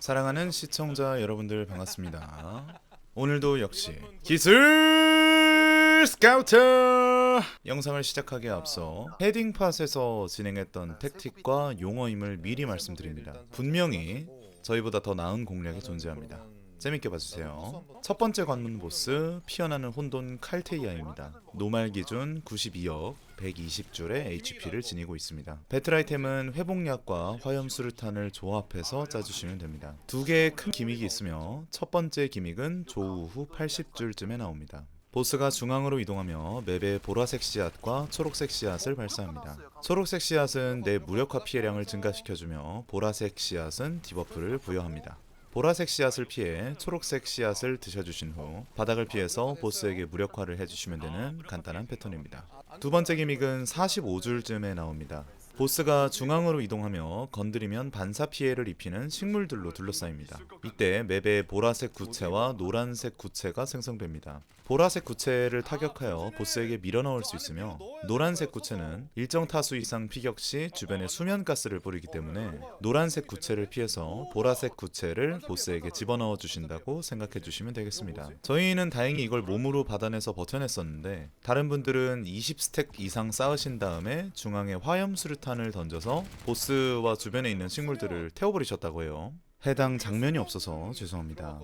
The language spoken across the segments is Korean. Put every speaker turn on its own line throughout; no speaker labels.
사랑하는 시청자 여러분들 반갑습니다. 오늘도 역시 기술 스카우터 영상을 시작하기에 앞서 헤딩팟에서 진행했던 택틱과 용어임을 미리 말씀드립니다. 분명히 저희보다 더 나은 공략이 존재합니다. 재밌게 봐주세요. 첫 번째 관문 보스 피어나는 혼돈 칼테이아입니다. 노말 기준 92억 120줄의 HP를 지니고 있습니다. 배틀 아이템은 회복약과 화염수류탄을 조합해서 짜주시면 됩니다. 두 개의 큰 기믹이 있으며 첫 번째 기믹은 조우 후 80줄쯤에 나옵니다. 보스가 중앙으로 이동하며 맵의 보라색 씨앗과 초록색 씨앗을 발사합니다. 초록색 씨앗은 내 무력화 피해량을 증가시켜주며 보라색 씨앗은 디버프를 부여합니다. 보라색 씨앗을 피해 초록색 씨앗을 드셔주신 후 바닥을 피해서 보스에게 무력화를 해주시면 되는 간단한 패턴입니다. 두 번째 기믹은 45줄쯤에 나옵니다. 보스가 중앙으로 이동하며 건드리면 반사 피해를 입히는 식물들로 둘러싸입니다. 이때 맵에 보라색 구체와 노란색 구체가 생성됩니다. 보라색 구체를 타격하여 보스에게 밀어넣을 수 있으며 노란색 구체는 일정 타수 이상 피격 시 주변에 수면 가스를 뿌리기 때문에 노란색 구체를 피해서 보라색 구체를 보스에게 집어넣어 주신다고 생각해 주시면 되겠습니다. 저희는 다행히 이걸 몸으로 받아내서 버텨냈었는데 다른 분들은 20스택 이상 쌓으신 다음에 중앙에 화염 수류탄 을 던져서 보스와 주변에 있는 식물들을 태워버리셨다고 해요. 해당 장면이 없어서 죄송합니다.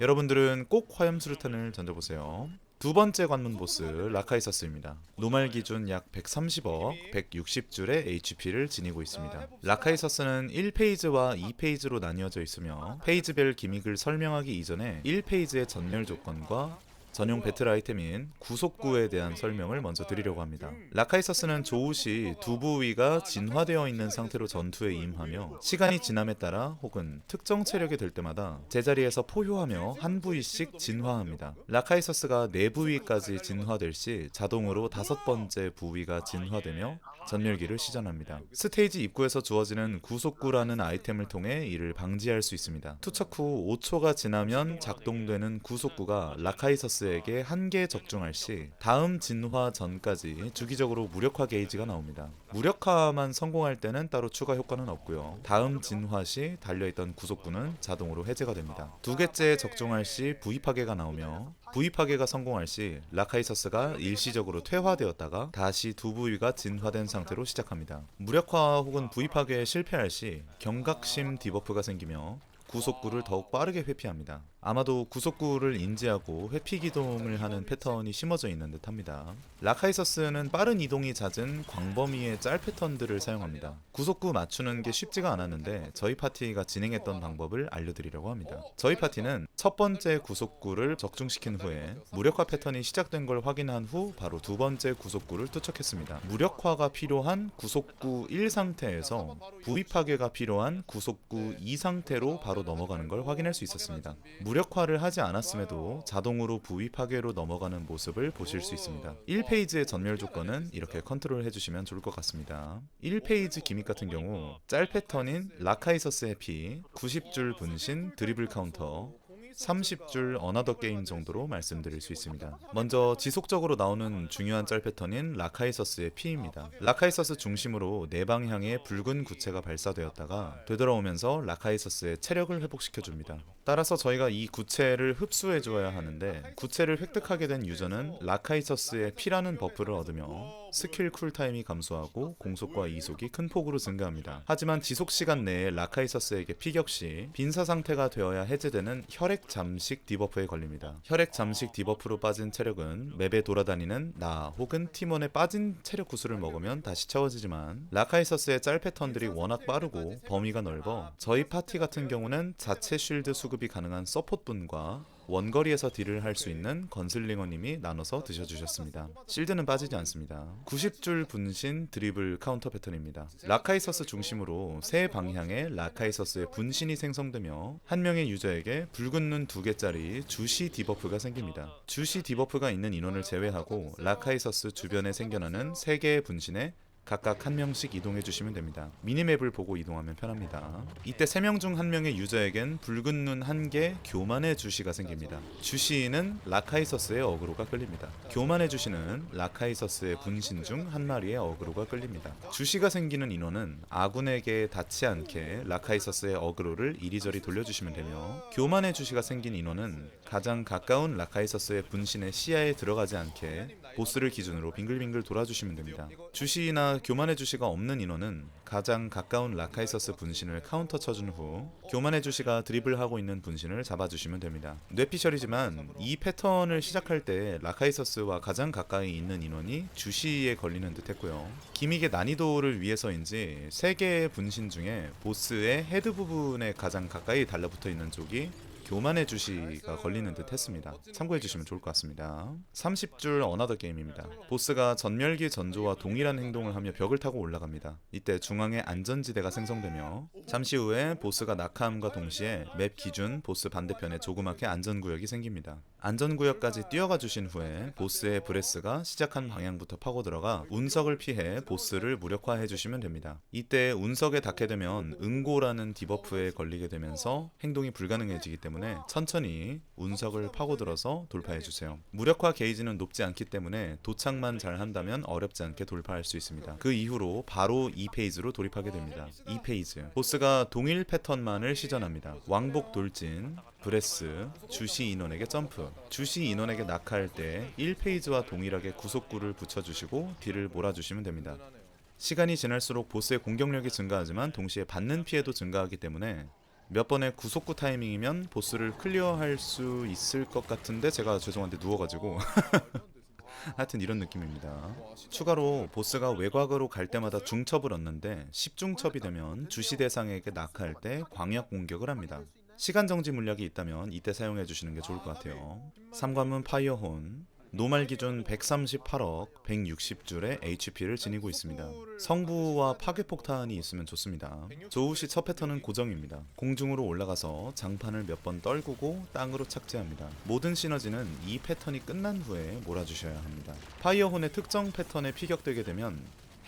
여러분들은 꼭 화염 수류탄을 던져보세요. 두 번째 관문 보스 라카이서스입니다. 노말 기준 약 130억 160줄의 HP를 지니고 있습니다. 라카이서스는 1페이지와 2페이지로 나뉘어져 있으며 페이지별 기믹을 설명하기 이전에 1페이지의 전멸 조건과 전용 배틀 아이템인 구속구에 대한 설명을 먼저 드리려고 합니다. 라카이서스는 조우시 두 부위가 진화되어 있는 상태로 전투에 임하며 시간이 지남에 따라 혹은 특정 체력이 될 때마다 제자리에서 포효하며 한 부위씩 진화합니다. 라카이서스가 네 부위까지 진화될 시 자동으로 다섯 번째 부위가 진화되며 전멸기를 시전합니다. 스테이지 입구에서 주어지는 구속구라는 아이템을 통해 이를 방지할 수 있습니다. 투척 후 5초가 지나면 작동되는 구속구가 라카이서스 에게 한 개 적중할 시 다음 진화 전까지 주기적으로 무력화 게이지가 나옵니다. 무력화만 성공할 때는 따로 추가 효과는 없고요. 다음 진화 시 달려있던 구속구는 자동으로 해제가 됩니다. 두 개째 적중할 시 부위 파괴가 나오며 부위 파괴가 성공할 시 라카이서스가 일시적으로 퇴화되었다가 다시 두 부위가 진화된 상태로 시작합니다. 무력화 혹은 부위 파괴에 실패할 시 경각심 디버프가 생기며 구속구를 더욱 빠르게 회피합니다. 아마도 구속구를 인지하고 회피 기동을 하는 패턴이 심어져 있는 듯 합니다. 라카이서스는 빠른 이동이 잦은 광범위의 짤 패턴들을 사용합니다. 구속구 맞추는 게 쉽지가 않았는데 저희 파티가 진행했던 방법을 알려드리려고 합니다. 저희 파티는 첫 번째 구속구를 적중시킨 후에 무력화 패턴이 시작된 걸 확인한 후 바로 두 번째 구속구를 투척했습니다. 무력화가 필요한 구속구 1 상태에서 부위 파괴가 필요한 구속구 2 상태로 바로 넘어가는 걸 확인할 수 있었습니다. 무력화를 하지 않았음에도 자동으로 부위 파괴로 넘어가는 모습을 보실 수 있습니다. 1페이지의 전멸 조건은 이렇게 컨트롤 해주시면 좋을 것 같습니다. 1페이지 기믹 같은 경우 짤 패턴인 라카이서스의 피, 90줄 분신, 드리블 카운터, 30줄 어나더 게임 정도로 말씀드릴 수 있습니다. 먼저 지속적으로 나오는 중요한 짤 패턴인 라카이서스의 피입니다. 라카이서스 중심으로 네 방향의 붉은 구체가 발사되었다가 되돌아오면서 라카이서스의 체력을 회복시켜 줍니다. 따라서 저희가 이 구체를 흡수해 줘야 하는데 구체를 획득하게 된 유저는 라카이서스의 피라는 버프를 얻으며 스킬 쿨타임이 감소하고 공속과 이속이 큰 폭으로 증가합니다. 하지만 지속 시간 내에 라카이서스에게 피격 시 빈사 상태가 되어야 해제되는 혈액 잠식 디버프에 걸립니다. 혈액 잠식 디버프로 빠진 체력은 맵에 돌아다니는 나 혹은 팀원의 빠진 체력 구슬을 먹으면 다시 채워지지만 라카이서스의 짤 패턴들이 워낙 빠르고 범위가 넓어 저희 파티 같은 경우는 자체 쉴드 수급이 가능한 서폿분과 원거리에서 딜을 할 수 있는 건슬링어님이 나눠서 드셔주셨습니다. 실드는 빠지지 않습니다. 90줄 분신 드리블 카운터 패턴입니다. 라카이서스 중심으로 세 방향의 라카이서스의 분신이 생성되며 한 명의 유저에게 붉은 눈 두 개짜리 주시 디버프가 생깁니다. 주시 디버프가 있는 인원을 제외하고 라카이서스 주변에 생겨나는 세 개의 분신에 각각 한 명씩 이동해 주시면 됩니다. 미니맵을 보고 이동하면 편합니다. 이때 세명중한 명의 유저에겐 붉은 눈한개 교만의 주시가 생깁니다. 주시는 라카이서스의 어그로가 끌립니다. 교만의 주시는 라카이서스의 분신 중 한 마리의 어그로가 끌립니다. 주시가 생기는 인원은 아군에게 닿지 않게 라카이서스의 어그로를 이리저리 돌려주시면 되며 교만의 주시가 생긴 인원은 가장 가까운 라카이서스의 분신의 시야에 들어가지 않게 보스를 기준으로 빙글빙글 돌아주시면 됩니다. 주시나 교만의 주시가 없는 인원은 가장 가까운 라카이서스 분신을 카운터 쳐준 후 교만의 주시가 드리블하고 있는 분신을 잡아주시면 됩니다. 뇌피셜이지만 이 패턴을 시작할 때 라카이서스와 가장 가까이 있는 인원이 주시에 걸리는 듯 했고요. 기믹의 난이도를 위해서인지 세 개의 분신 중에 보스의 헤드 부분에 가장 가까이 달라붙어 있는 쪽이 교만의 주시가 걸리는 듯 했습니다. 참고해 주시면 좋을 것 같습니다. 30줄 어나더 게임입니다. 보스가 전멸기 전조와 동일한 행동을 하며 벽을 타고 올라갑니다. 이때 중앙에 안전지대가 생성되며 잠시 후에 보스가 낙하함과 동시에 맵 기준 보스 반대편에 조그맣게 안전구역이 생깁니다. 안전구역까지 뛰어가 주신 후에 보스의 브레스가 시작한 방향부터 파고 들어가 운석을 피해 보스를 무력화해 주시면 됩니다. 이때 운석에 닿게 되면 응고라는 디버프에 걸리게 되면서 행동이 불가능해지기 때문에 천천히 운석을 파고들어서 돌파해 주세요. 무력화 게이지는 높지 않기 때문에 도착만 잘 한다면 어렵지 않게 돌파할 수 있습니다. 그 이후로 바로 2페이지로 돌입하게 됩니다. 2페이지 보스가 동일 패턴만을 시전합니다. 왕복 돌진, 브레스, 주시 인원에게 점프. 주시 인원에게 낙하할 때 1페이지와 동일하게 구속구를 붙여주시고 딜을 몰아주시면 됩니다. 시간이 지날수록 보스의 공격력이 증가하지만 동시에 받는 피해도 증가하기 때문에 몇 번의 구속구 타이밍이면 보스를 클리어할 수 있을 것 같은데 제가 죄송한데 누워가지고 하여튼 이런 느낌입니다. 추가로 보스가 외곽으로 갈 때마다 중첩을 얻는데 10중첩이 되면 주시 대상에게 낙하할 때 광역 공격을 합니다. 시간 정지 물약이 있다면 이때 사용해 주시는 게 좋을 것 같아요. 삼관문 파이어혼 노말 기준 138억 160줄의 HP를 지니고 있습니다. 성부와 파괴 폭탄이 있으면 좋습니다. 조우 시 첫 패턴은 고정입니다. 공중으로 올라가서 장판을 몇 번 떨구고 땅으로 착지합니다. 모든 시너지는 이 패턴이 끝난 후에 몰아주셔야 합니다. 파이어혼의 특정 패턴에 피격되게 되면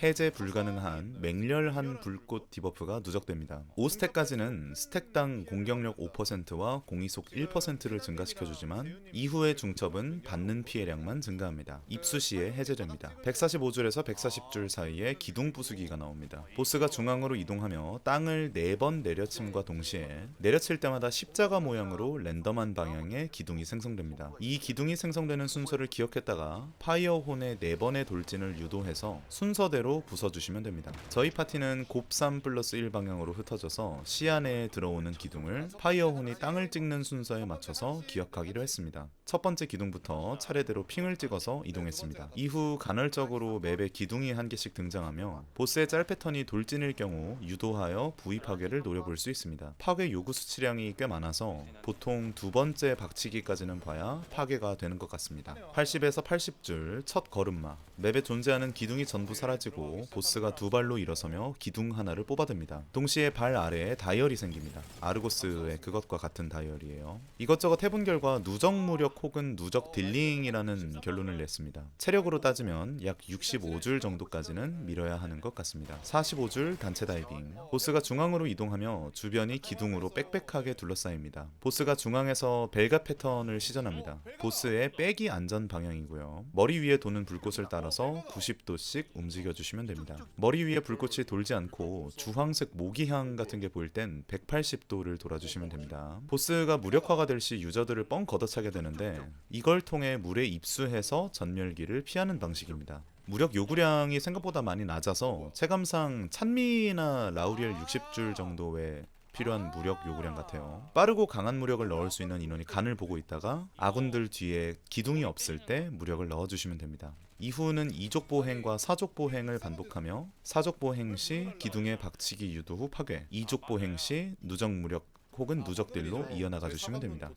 해제 불가능한 맹렬한 불꽃 디버프가 누적됩니다. 5스택까지는 스택당 공격력 5%와 공이속 1%를 증가시켜주지만 이후의 중첩은 받는 피해량만 증가합니다. 입수 시에 해제됩니다. 145줄에서 140줄 사이에 기둥 부수기가 나옵니다. 보스가 중앙으로 이동하며 땅을 4번 내려침과 동시에 내려칠 때마다 십자가 모양으로 랜덤한 방향의 기둥이 생성됩니다. 이 기둥이 생성되는 순서를 기억했다가 파이어혼의 4번의 돌진을 유도해서 순서대로 부숴주시면 됩니다. 저희 파티는 곱삼 플러스 1 방향으로 흩어져서 시야 내에 들어오는 기둥을 파이어혼이 땅을 찍는 순서에 맞춰서 기억하기로 했습니다. 첫 번째 기둥부터 차례대로 핑을 찍어서 이동했습니다. 이후 간헐적으로 맵에 기둥이 한 개씩 등장하며 보스의 짤 패턴이 돌진일 경우 유도하여 부위 파괴를 노려볼 수 있습니다. 파괴 요구 수치량이 꽤 많아서 보통 두 번째 박치기까지는 봐야 파괴가 되는 것 같습니다. 80에서 80줄 첫 걸음마 맵에 존재하는 기둥이 전부 사라지고 보스가 두 발로 일어서며 기둥 하나를 뽑아듭니다. 동시에 발 아래에 다이얼이 생깁니다. 아르고스의 그것과 같은 다이얼이에요. 이것저것 해본 결과 누적 무력 혹은 누적 딜링이라는 결론을 냈습니다. 체력으로 따지면 약 65줄 정도까지는 밀어야 하는 것 같습니다. 45줄 단체 다이빙. 보스가 중앙으로 이동하며 주변이 기둥으로 빽빽하게 둘러싸입니다. 보스가 중앙에서 벨가 패턴을 시전합니다. 보스의 백이 안전 방향이고요. 머리 위에 도는 불꽃을 따라서 90도씩 움직여 주시 면 됩니다. 머리 위에 불꽃이 돌지 않고 주황색 모기향 같은 게 보일 땐 180도를 돌아주시면 됩니다. 보스가 무력화가 될 시 유저들을 뻥 걷어차게 되는데 이걸 통해 물에 입수해서 전멸기를 피하는 방식입니다. 무력 요구량이 생각보다 많이 낮아서 체감상 찬미나 라우리엘 60줄 정도의 필요한 무력 요구량 같아요. 빠르고 강한 무력을 넣을 수 있는 인원이 간을 보고 있다가 아군들 뒤에 기둥이 없을 때 무력을 넣어주시면 됩니다. 이후는 이족 보행과 사족 보행을 반복하며 사족 보행 시 기둥의 박치기 유도 후 파괴, 이족 보행 시 누적 무력 혹은 누적 딜로 이어나가 주시면 됩니다.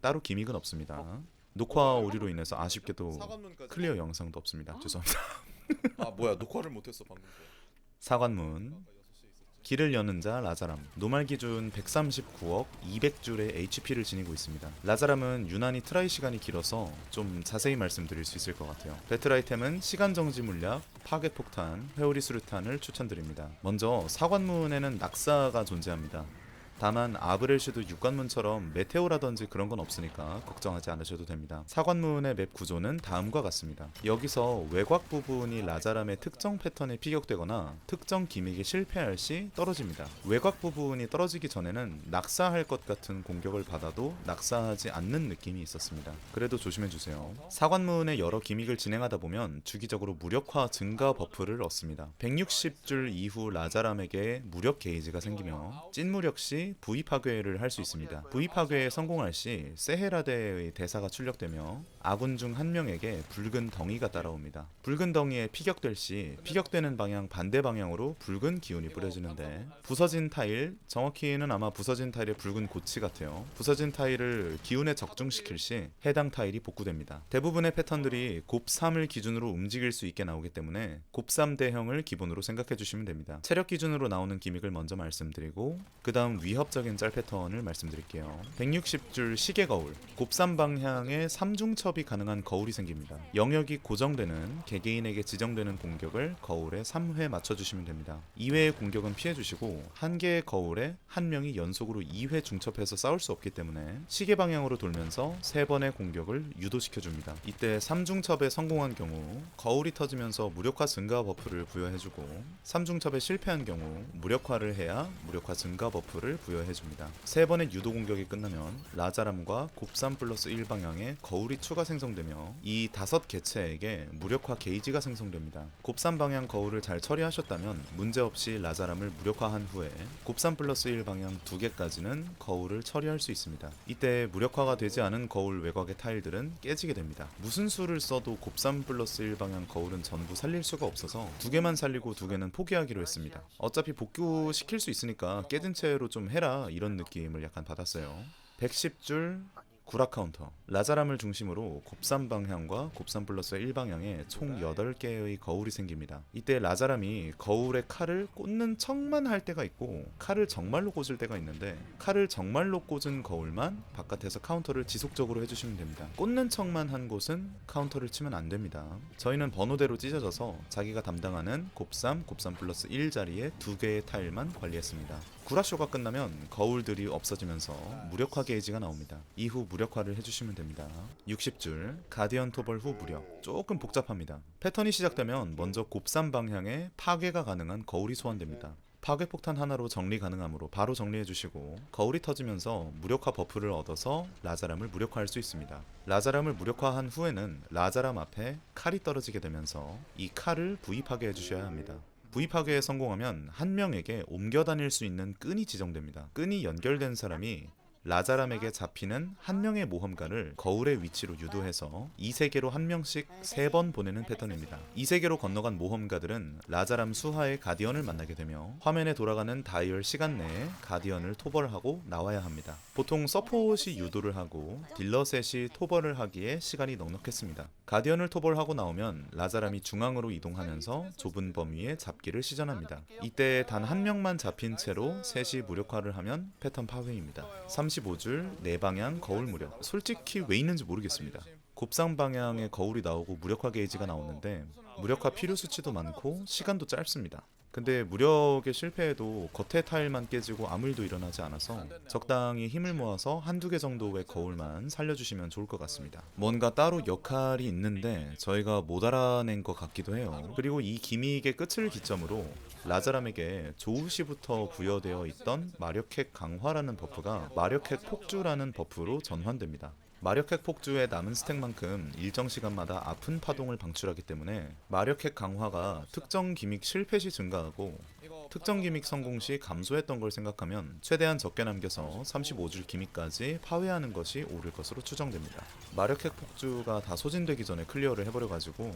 따로 기믹은 없습니다. 녹화 오류로 인해서 아쉽게도 클리어 영상도 없습니다. 죄송합니다.
아 뭐야 녹화를 못했어 방금.
사관문 길을 여는 자 라자람 노말 기준 139억 200줄의 HP를 지니고 있습니다. 라자람은 유난히 트라이 시간이 길어서 좀 자세히 말씀드릴 수 있을 것 같아요. 배틀 아이템은 시간 정지 물약, 파괴 폭탄, 회오리 수류탄을 추천드립니다. 먼저 사관문에는 낙사가 존재합니다. 다만 아브렐슈드 육관문처럼 메테오라든지 그런 건 없으니까 걱정하지 않으셔도 됩니다. 사관문의 맵 구조는 다음과 같습니다. 여기서 외곽 부분이 라자람의 특정 패턴에 피격되거나 특정 기믹에 실패할 시 떨어집니다. 외곽 부분이 떨어지기 전에는 낙사할 것 같은 공격을 받아도 낙사하지 않는 느낌이 있었습니다. 그래도 조심해 주세요. 사관문의 여러 기믹을 진행하다 보면 주기적으로 무력화 증가 버프를 얻습니다. 160줄 이후 라자람에게 무력 게이지가 생기며 찐 무력 시 V 파괴를 할 수 있습니다. V 파괴에 성공할 시 세헤라데의 대사가 출력되며 아군 중 한 명에게 붉은 덩이가 따라옵니다. 붉은 덩이에 피격될 시 피격되는 방향 반대 방향으로 붉은 기운이 뿌려지는데 부서진 타일 정확히는 아마 부서진 타일의 붉은 고치 같아요. 부서진 타일을 기운에 적중시킬 시 해당 타일이 복구됩니다. 대부분의 패턴들이 곱3을 기준으로 움직일 수 있게 나오기 때문에 곱3 대형을 기본으로 생각해 주시면 됩니다. 체력 기준으로 나오는 기믹을 먼저 말씀드리고 그 다음 위 협적인 짤 패턴을 말씀드릴게요. 160줄 시계 거울 곱3 방향에 3중첩이 가능한 거울이 생깁니다. 영역이 고정되는 개개인에게 지정되는 공격을 거울에 3회 맞춰주시면 됩니다. 2회의 공격은 피해주시고 한 개의 거울에 한 명이 연속으로 2회 중첩해서 싸울 수 없기 때문에 시계 방향으로 돌면서 3번의 공격을 유도시켜줍니다. 이때 3중첩에 성공한 경우 거울이 터지면서 무력화 증가 버프를 부여해주고 3중첩에 실패한 경우 무력화를 해야 무력화 증가 버프를 부여해줍니다. 3번의 유도 공격이 끝나면 라자람과 곱삼 플러스 1 방향에 거울이 추가 생성되며 이 다섯 개체에게 무력화 게이지가 생성됩니다. 곱삼 방향 거울을 잘 처리하셨다면 문제없이 라자람을 무력화한 후에 곱삼 플러스 1 방향 두 개까지는 거울을 처리할 수 있습니다. 이때 무력화가 되지 않은 거울 외곽의 타일들은 깨지게 됩니다. 무슨 수를 써도 곱삼 플러스 1 방향 거울은 전부 살릴 수가 없어서 두 개만 살리고 두 개는 포기하기로 했습니다. 어차피 복구시킬 수 있으니까 깨진 채로 좀 해라 이런 느낌을 약간 받았어요. 110줄 구라 카운터 라자람을 중심으로 곱삼 방향과 곱삼 플러스 1 방향에 총 8개의 거울이 생깁니다. 이때 라자람이 거울에 칼을 꽂는 척만 할 때가 있고 칼을 정말로 꽂을 때가 있는데 칼을 정말로 꽂은 거울만 바깥에서 카운터를 지속적으로 해주시면 됩니다. 꽂는 척만 한 곳은 카운터를 치면 안 됩니다. 저희는 번호대로 찢어져서 자기가 담당하는 곱삼, 곱삼 플러스 1 자리에 두 개의 타일만 관리했습니다. 구라쇼가 끝나면 거울들이 없어지면서 무력화 게이지가 나옵니다. 이후 무력화를 해주시면 됩니다. 60줄 가디언 토벌 후 무력 조금 복잡합니다. 패턴이 시작되면 먼저 곱삼 방향에 파괴가 가능한 거울이 소환됩니다. 파괴 폭탄 하나로 정리 가능하므로 바로 정리해 주시고 거울이 터지면서 무력화 버프를 얻어서 라자람을 무력화할 수 있습니다. 라자람을 무력화한 후에는 라자람 앞에 칼이 떨어지게 되면서 이 칼을 V 파괴해 주셔야 합니다. V 파괴에 성공하면 한 명에게 옮겨 다닐 수 있는 끈이 지정됩니다. 끈이 연결된 사람이 라자람에게 잡히는 한 명의 모험가를 거울의 위치로 유도해서 이 세계로 한 명씩 세 번 보내는 패턴입니다. 이 세계로 건너간 모험가들은 라자람 수하의 가디언을 만나게 되며 화면에 돌아가는 다이얼 시간 내에 가디언을 토벌하고 나와야 합니다. 보통 서폿이 유도를 하고 딜러셋이 토벌을 하기에 시간이 넉넉했습니다. 가디언을 토벌하고 나오면 라자람이 중앙으로 이동하면서 좁은 범위에 잡기를 시전합니다. 이때 단 한 명만 잡힌 채로 셋이 무력화를 하면 패턴 파괴입니다. 35줄 네 방향 거울 무력. 솔직히 왜 있는지 모르겠습니다. 곱상 방향에 거울이 나오고 무력화 게이지가 나오는데 무력화 필요 수치도 많고 시간도 짧습니다. 근데 무력에 실패해도 겉에 타일만 깨지고 아무 일도 일어나지 않아서 적당히 힘을 모아서 한두 개 정도의 거울만 살려주시면 좋을 것 같습니다. 뭔가 따로 역할이 있는데 저희가 못 알아낸 것 같기도 해요. 그리고 이 기믹의 끝을 기점으로 라자람에게 조우시부터 부여되어 있던 마력핵 강화라는 버프가 마력핵 폭주라는 버프로 전환됩니다. 마력핵 폭주의 남은 스택만큼 일정 시간마다 아픈 파동을 방출하기 때문에 마력핵 강화가 특정 기믹 실패 시 증가하고 특정 기믹 성공 시 감소했던 걸 생각하면 최대한 적게 남겨서 35줄 기믹까지 파괴하는 것이 옳을 것으로 추정됩니다. 마력핵 폭주가 다 소진되기 전에 클리어를 해버려가지고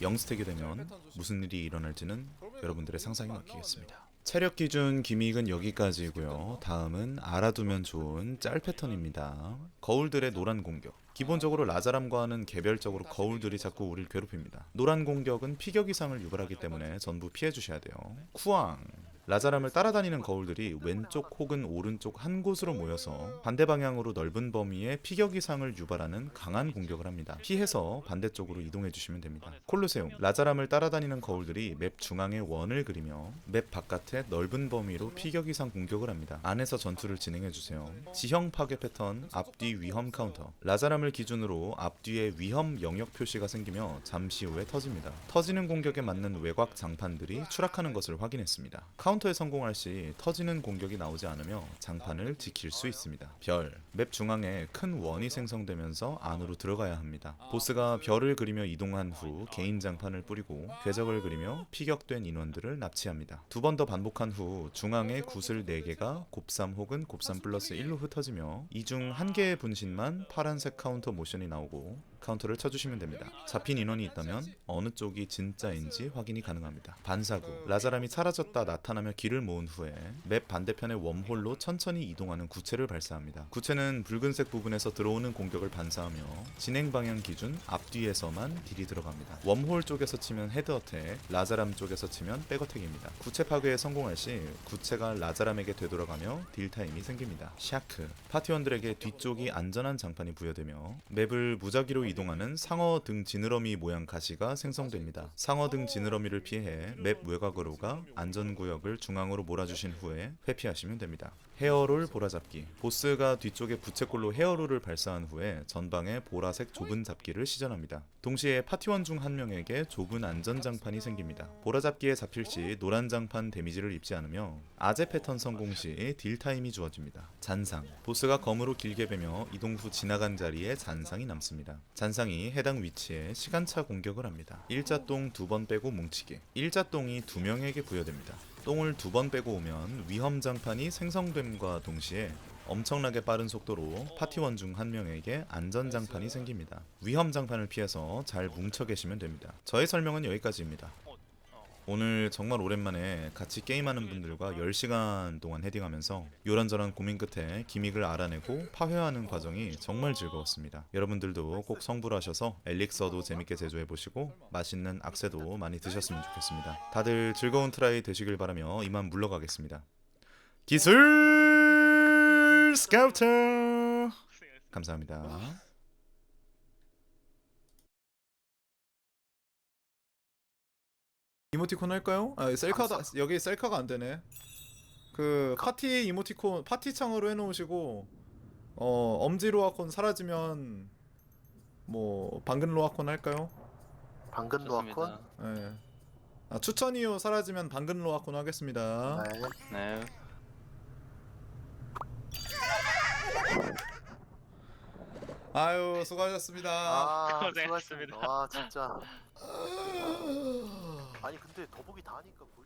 0스택이 되면 무슨 일이 일어날지는 여러분들의 상상에 맡기겠습니다. 체력 기준 기믹은 여기까지고요. 다음은 알아두면 좋은 짤 패턴입니다. 거울들의 노란 공격. 기본적으로 라자람과는 개별적으로 거울들이 자꾸 우리를 괴롭힙니다. 노란 공격은 피격 이상을 유발하기 때문에 전부 피해 주셔야 돼요. 쿠앙 라자람을 따라다니는 거울들이 왼쪽 혹은 오른쪽 한 곳으로 모여서 반대 방향으로 넓은 범위의 피격 이상을 유발하는 강한 공격을 합니다. 피해서 반대쪽으로 이동해 주시면 됩니다. 콜로세움 라자람을 따라다니는 거울들이 맵 중앙에 원을 그리며 맵 바깥에 넓은 범위로 피격 이상 공격을 합니다. 안에서 전투를 진행해 주세요. 지형 파괴 패턴 앞뒤 위험 카운터 라자람을 기준으로 앞뒤에 위험 영역 표시가 생기며 잠시 후에 터집니다. 터지는 공격에 맞는 외곽 장판들이 추락하는 것을 확인했습니다. 카운터 에 성공할 시 터지는 공격이 나오지 않으며 장판을 지킬 수 있습니다. 별. 맵 중앙에 큰 원이 생성되면서 안으로 들어가야 합니다. 보스가 별을 그리며 이동한 후 개인 장판을 뿌리고 궤적을 그리며 피격된 인원들을 납치합니다. 두 번 더 반복한 후 중앙에 구슬 4개가 곱삼 혹은 곱삼 플러스 1로 흩어지며 이 중 한 개의 분신만 파란색 카운터 모션이 나오고 카운터를 쳐주시면 됩니다. 잡힌 인원이 있다면 어느 쪽이 진짜인지 확인이 가능합니다. 반사구 라자람이 사라졌다 나타나며 길을 모은 후에 맵 반대편의 웜홀로 천천히 이동하는 구체를 발사합니다. 구체는 붉은색 부분에서 들어오는 공격을 반사하며 진행 방향 기준 앞뒤에서만 딜이 들어갑니다. 웜홀 쪽에서 치면 헤드 어택, 라자람 쪽에서 치면 백 어택입니다. 구체 파괴에 성공할 시 구체가 라자람에게 되돌아가며 딜 타임이 생깁니다. 샤크 파티원들에게 뒤쪽이 안전한 장판이 부여되며 맵을 무작위로 이동하는 상어 등 지느러미 모양 가시가 생성됩니다. 상어 등 지느러미를 피해 맵 외곽으로 가 안전구역을 중앙으로 몰아주신 후에 회피하시면 됩니다. 헤어롤 보라잡기 보스가 뒤쪽에 부채꼴로 헤어롤을 발사한 후에 전방에 보라색 좁은 잡기를 시전합니다. 동시에 파티원 중 한 명에게 좁은 안전장판이 생깁니다. 보라잡기에 잡힐 시 노란 장판 데미지를 입지 않으며 아재 패턴 성공 시 딜 타임이 주어집니다. 잔상 보스가 검으로 길게 베며 이동 후 지나간 자리에 잔상이 남습니다. 잔상이 해당 위치에 시간차 공격을 합니다. 일자똥 두 번 빼고 뭉치기 일자똥이 두 명에게 부여됩니다. 똥을 두 번 빼고 오면 위험 장판이 생성됨과 동시에 엄청나게 빠른 속도로 파티원 중 한 명에게 안전 장판이 생깁니다. 위험 장판을 피해서 잘 뭉쳐 계시면 됩니다. 저의 설명은 여기까지입니다. 오늘 정말 오랜만에 같이 게임하는 분들과 10시간 동안 헤딩하면서 요란저란 고민 끝에 기믹을 알아내고 파회하는 과정이 정말 즐거웠습니다. 여러분들도 꼭 성불하셔서 엘릭서도 재밌게 제조해 보시고 맛있는 악세도 많이 드셨으면 좋겠습니다. 다들 즐거운 트라이 되시길 바라며 이만 물러가겠습니다. 기술 스카우터 감사합니다.
이모티콘 할까요? 아 셀카다 여기 셀카가 안 되네. 그 파티 이모티콘 파티 창으로 해놓으시고 어 엄지 로아콘 사라지면 뭐 방근 로아콘 할까요?
방금 로아콘?
예. 아, 추천 이후 사라지면 방근 로아콘 하겠습니다.
네.
네.
아유 수고하셨습니다.
아,
고생하셨습니다.
수고하셨습니다. 와, 진짜. 아니, 근데 더보기 다 하니까 3천